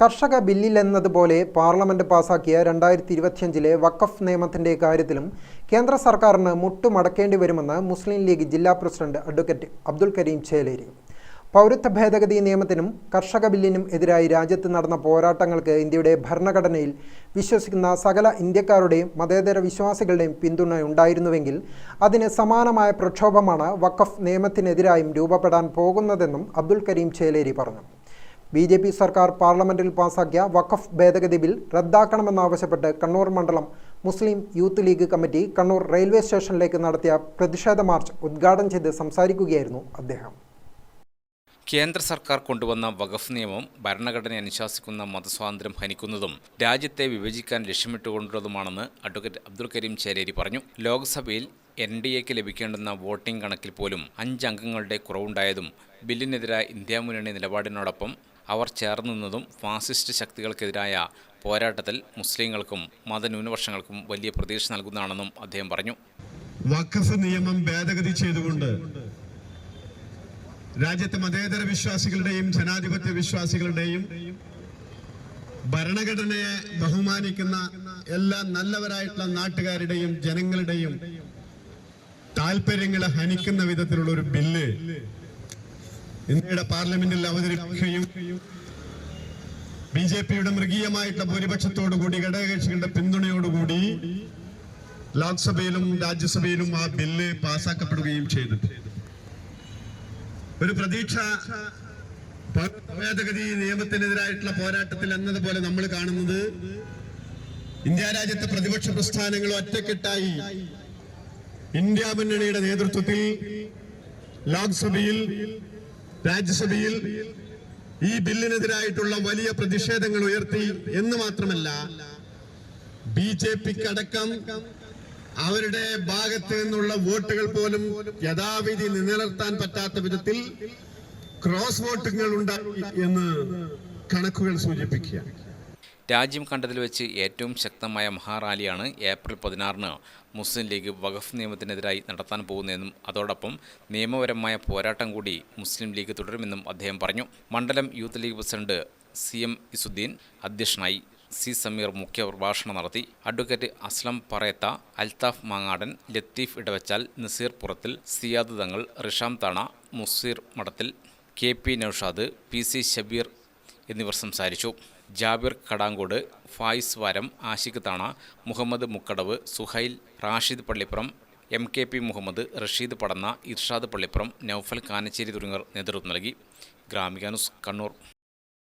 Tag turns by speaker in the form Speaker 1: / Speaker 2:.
Speaker 1: കർഷക ബില്ലിലെന്നതുപോലെ പാർലമെന്റ് പാസാക്കിയ രണ്ടായിരത്തി ഇരുപത്തിയഞ്ചിലെ വഖഫ് നിയമത്തിന്റെ കാര്യത്തിലും കേന്ദ്ര സർക്കാരിന് മുട്ടുമടക്കേണ്ടി വരുമെന്ന് മുസ്ലിം ലീഗ് ജില്ലാ പ്രസിഡന്റ് അഡ്വക്കേറ്റ് അബ്ദുൽ കരീം ചേലേരി. പൗരത്വ ഭേദഗതി നിയമത്തിനും കർഷക ബില്ലിനും എതിരായി രാജ്യത്ത് നടന്ന പോരാട്ടങ്ങൾക്ക് ഇന്ത്യയുടെ ഭരണഘടനയിൽ വിശ്വസിക്കുന്ന സകല ഇന്ത്യക്കാരുടെയും മതേതര വിശ്വാസികളുടെയും പിന്തുണയുണ്ടായിരുന്നുവെങ്കിൽ അതിന് സമാനമായ പ്രക്ഷോഭമാണ് വഖഫ് നിയമത്തിനെതിരായും രൂപപ്പെടാൻ പോകുന്നതെന്നും അബ്ദുൽ കരീം ചേലേരി പറഞ്ഞു. ബി ജെ പി സർക്കാർ പാർലമെന്റിൽ പാസാക്കിയ വഖഫ് ഭേദഗതി ബിൽ റദ്ദാക്കണമെന്നാവശ്യപ്പെട്ട് കണ്ണൂർ മണ്ഡലം Muslim youth league committee Kannur railway സ്റ്റേഷനിലേക്ക് നടത്തിയ പ്രതിഷേധ മാർച്ച് ഉദ്ഘാടനം ചെയ്ത് സംസാരിക്കുകയായിരുന്നു അദ്ദേഹം.
Speaker 2: കേന്ദ്ര സർക്കാർ കൊണ്ടുവന്ന വഖഫ് നിയമം ഭരണഘടന അനുശാസിക്കുന്ന മതസ്വാതന്ത്ര്യം ഹനിക്കുന്നതും രാജ്യത്തെ വിഭജിക്കാൻ ലക്ഷ്യമിട്ടുകൊണ്ടുള്ളതുമാണെന്ന് അഡ്വക്കേറ്റ് അബ്ദുൽ കരീം ചേരേരി പറഞ്ഞു. ലോക്സഭയിൽ എൻ ഡി എക്ക് ലഭിക്കേണ്ടുന്ന വോട്ടിംഗ് കണക്കിൽ പോലും അഞ്ച് അംഗങ്ങളുടെ കുറവുണ്ടായതും ബില്ലിനെതിരായ ഇന്ത്യ മുന്നണി നിലപാടിനോടൊപ്പം അവർ ചേർന്നുനിന്നതും ഫാസിസ്റ്റ് ശക്തികൾക്കെതിരായ പോരാട്ടത്തിൽ മുസ്ലിങ്ങൾക്കും മതന്യൂനപക്ഷങ്ങൾക്കും വലിയ പ്രതീക്ഷ നൽകുന്നതാണെന്നും അദ്ദേഹം പറഞ്ഞു.
Speaker 3: വഖഫ് നിയമം ഭേദഗതി ചെയ്തുകൊണ്ട് രാജ്യത്തെ മതേതര വിശ്വാസികളുടെയും ജനാധിപത്യ വിശ്വാസികളുടെയും ഭരണഘടനയെ ബഹുമാനിക്കുന്ന എല്ലാ നല്ലവരായിട്ടുള്ള നാട്ടുകാരുടെയും ജനങ്ങളുടെയും താല്പര്യങ്ങളെ ഹനിക്കുന്ന വിധത്തിലുള്ള ഒരു ബില്ല് ഇന്ത്യയുടെ പാർലമെന്റിൽ അവതരിപ്പിക്കുകയും ബി ജെ പിയുടെ മൃഗീയമായിട്ടുള്ള ഭൂരിപക്ഷത്തോടുകൂടി ഘടകകക്ഷികളുടെ പിന്തുണയോടുകൂടി ലോക്സഭയിലും രാജ്യസഭയിലും ആ ബില്ല് പാസാക്കപ്പെടുകയും ചെയ്തു ഒരു പ്രതീക്ഷ ഭേദഗതി നിയമത്തിനെതിരായിട്ടുള്ള പോരാട്ടത്തിൽ എന്നതുപോലെ നമ്മൾ കാണുന്നത് ഇന്ത്യ രാജ്യത്തെ പ്രതിപക്ഷ പ്രസ്ഥാനങ്ങൾ ഒറ്റക്കെട്ടായി ഇന്ത്യ മുന്നണിയുടെ നേതൃത്വത്തിൽ ലോക്സഭയിൽ രാജ്യസഭയിൽ ഈ ബില്ലിനെതിരായിട്ടുള്ള വലിയ പ്രതിഷേധങ്ങൾ ഉയർത്തി എന്ന് മാത്രമല്ല ബി ജെ പിക്ക് അടക്കം അവരുടെ ഭാഗത്ത് നിന്നുള്ള വോട്ടുകൾ പോലും യഥാവിധി നിലനിർത്താൻ പറ്റാത്ത വിധത്തിൽ ക്രോസ് വോട്ടുകൾ ഉണ്ടായി എന്ന് കണക്കുകൾ സൂചിപ്പിക്കുക
Speaker 2: രാജ്യം കണ്ടതിൽ വെച്ച് ഏറ്റവും ശക്തമായ മഹാറാലിയാണ് ഏപ്രിൽ പതിനാറിന് മുസ്ലിം ലീഗ് വഖഫ് നിയമത്തിനെതിരായി നടത്താൻ പോകുന്നതെന്നും അതോടൊപ്പം നിയമപരമായ പോരാട്ടം കൂടി മുസ്ലിം ലീഗ് തുടരുമെന്നും അദ്ദേഹം പറഞ്ഞു. മണ്ഡലം youth league president C M Isuddeen അധ്യക്ഷനായി സി സമീർ മുഖ്യ പ്രഭാഷണം നടത്തി. Advocate Aslam Parayath Althaf Mangadan Latheef Edavachal Naseer Purathil Siyad Thangal Risham Thana Museer Madathil K P Noushad P C Shabeer എന്നിവർ സംസാരിച്ചു. Jabir Kadangod Fayis Varam Ashiq Thana Muhammad Mukkadavu Suhail Rashid Pallippuram M K P Muhammad Rasheed Padanna Irshad Pallippuram Noufal Kanacheri തുടങ്ങിയവർ നേതൃത്വം നൽകി. ഗ്രാമികാനുസ് കണ്ണൂർ.